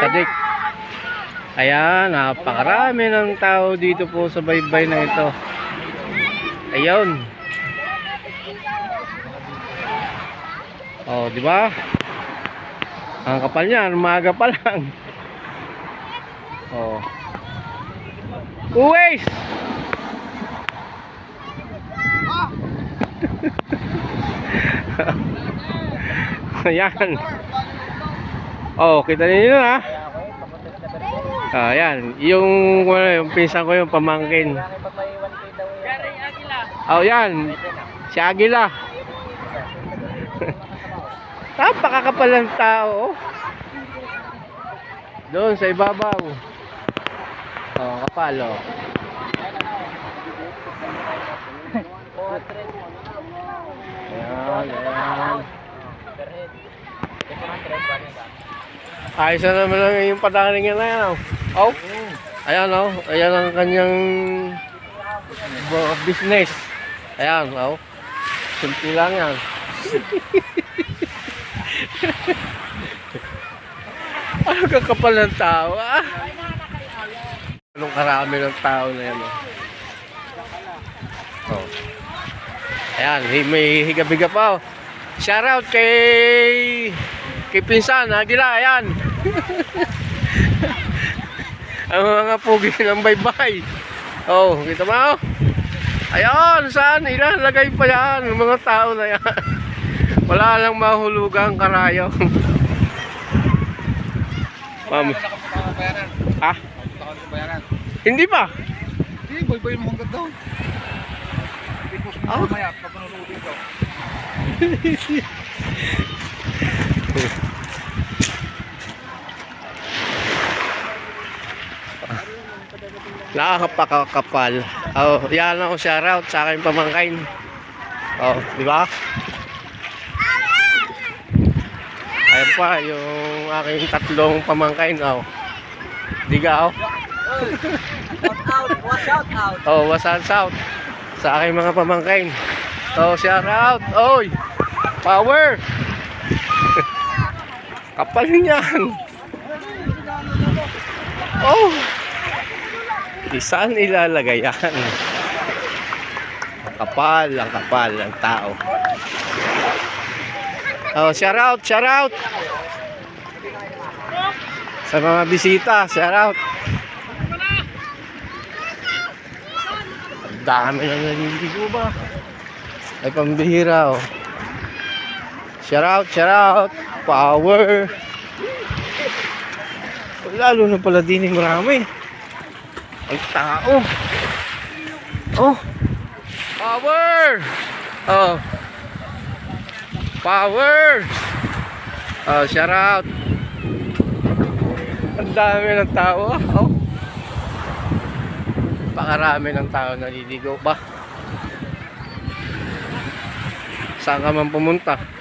Sadik. Ayan, napakarami ng tao dito po sa baybay na ito. Ayun. Oh, di ba? Ang kapal niyan, umaga pa lang. Oh. Uwais! Ayan. Oh, kita niyo na. Ah, ayan. Yung, ano, yung pinsan ko yung pamangkin. Oh, yan. Si Agila. Napakakapal ng tao. oh. Doon sa ibabaw. Oh, kapal oh. Ayan, ayan. Ayos na naman lang yung padaling yan na yan. oh. Oh. Ayan oh. Ayan ang kanyang bu- business. Ayan oh. Simple lang yan. ano kakapal ng tao ah? Anong karami ng tao na yan oh. Oh. Ayan, may higa-biga pa oh. Shout out kay kay Pinsan, Agila, ayan. Ang mga pugi ng baybay. Oh, kita mo? Ayan, saan? Ilalagay pa yan, mga tao na yan. Wala lang mahulugang karayo. Ma'am. Ah? Hindi pa. Hindi, boy-boy mo hanggang doon. Ipos mo Oh. mamaya, pag nanonood ikaw. Nakakapakakapal. Oh, yan ako shout out sa aking pamangkin. Oh, di ba? Ayan pa yung aking tatlong pamangkin. Oh. Diga oh. Shout out, watch out out. Oh, sa aking mga pamangkin. Oh, shout out. Oy. Power. Kapal niyan. Oh. Isaan ilalagay yan? Ang kapal, ang kapal ng tao. Oh, shout out, shout out. Sa mga bisita, shout out. Ang dami na naliligo ba? Ay pambihira oh. Shout out, shout out. Power. Lalo na pala din yung marami. Ang tao. Oh. Power. Oh. Power. Oh, shout out. Ang dami ng tao. Oh. Pakarami ng tao naliligo ba? Saan ka man pumunta?